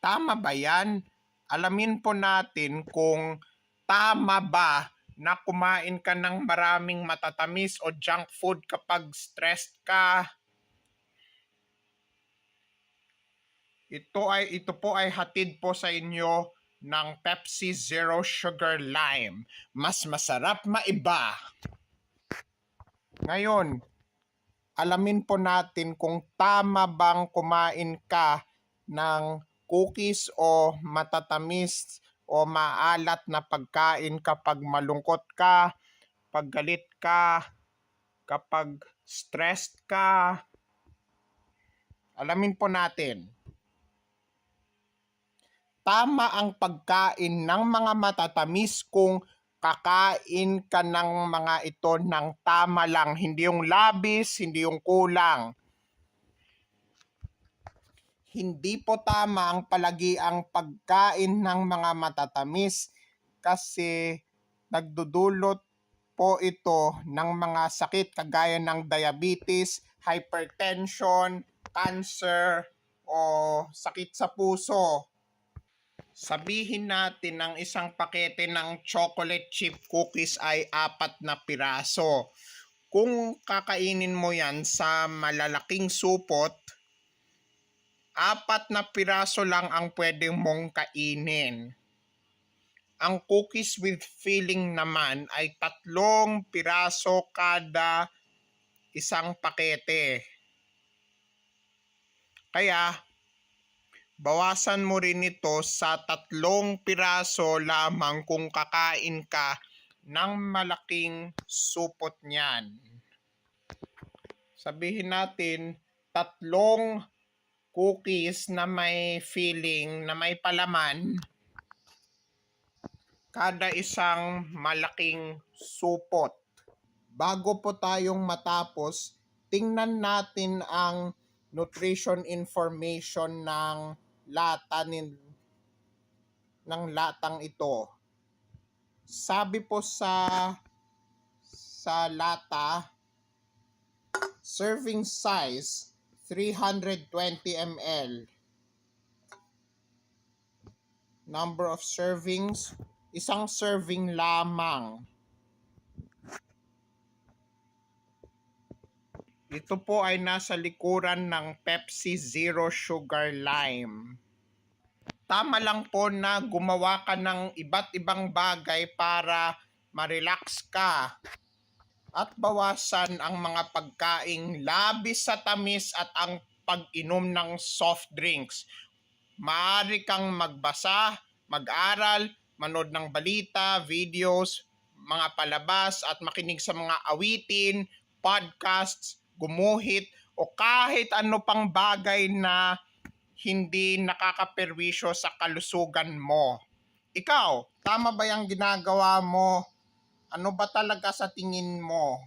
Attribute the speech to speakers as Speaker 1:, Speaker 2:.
Speaker 1: Tama ba yan? Alamin po natin kung tama ba na kumain ka ng maraming matatamis o junk food kapag stressed ka. Ito ay ito po ay hatid po sa inyo ng Pepsi Zero Sugar Lime. Mas masarap maiba. Ngayon, alamin po natin kung tama bang kumain ka ng cookies o matatamis o maalat na pagkain kapag malungkot ka, pag galit ka, kapag stressed ka. Alamin po natin. Tama ang pagkain ng mga matatamis kung kakain ka ng mga ito ng tama lang, hindi yung labis, hindi yung kulang hindi po tama ang palagi ang pagkain ng mga matatamis kasi nagdudulot po ito ng mga sakit kagaya ng diabetes, hypertension, cancer, o sakit sa puso. Sabihin natin ang isang pakete ng chocolate chip cookies ay apat na piraso. Kung kakainin mo yan sa malalaking supot, apat na piraso lang ang pwede mong kainin. Ang cookies with filling naman ay tatlong piraso kada isang pakete. Kaya, bawasan mo rin ito sa tatlong piraso lamang kung kakain ka ng malaking supot niyan. Sabihin natin, tatlong cookies na may filling, na may palaman, kada isang malaking supot. Bago po tayong matapos, tingnan natin ang nutrition information ng lata nin, ng latang ito. Sabi po sa sa lata, serving size 320 ml. Number of servings, isang serving lamang. Ito po ay nasa likuran ng Pepsi Zero Sugar Lime. Tama lang po na gumawa ka ng iba't ibang bagay para ma-relax ka at bawasan ang mga pagkaing labis sa tamis at ang pag-inom ng soft drinks. Maaari kang magbasa, mag-aral, manood ng balita, videos, mga palabas at makinig sa mga awitin, podcasts, gumuhit o kahit ano pang bagay na hindi nakakaperwisyo sa kalusugan mo. Ikaw, tama ba yung ginagawa mo ano ba talaga sa tingin mo?